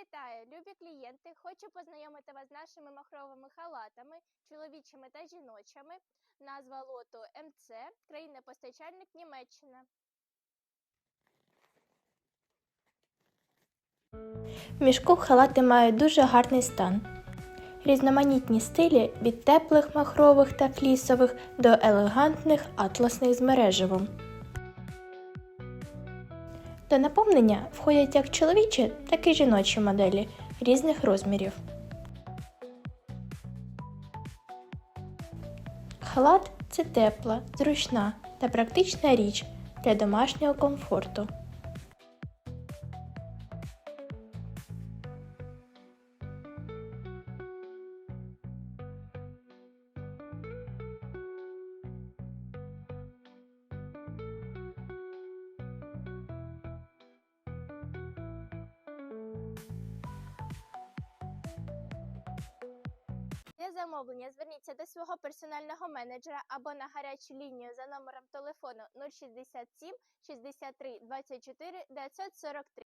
вітаю, любі клієнти! Хочу познайомити вас з нашими махровими халатами, чоловічими та жіночими. Назва лоту МЦ, країна-постачальник Німеччина. Мішку халати мають дуже гарний стан. Різноманітні стилі від теплих махрових та флісових до елегантних атласних з мереживом. До наповнення входять як чоловічі, так і жіночі моделі різних розмірів. Халат це тепла, зручна та практична річ для домашнього комфорту. Замовлення зверніться до свого персонального менеджера або на гарячу лінію за номером телефону 067 63 24 943.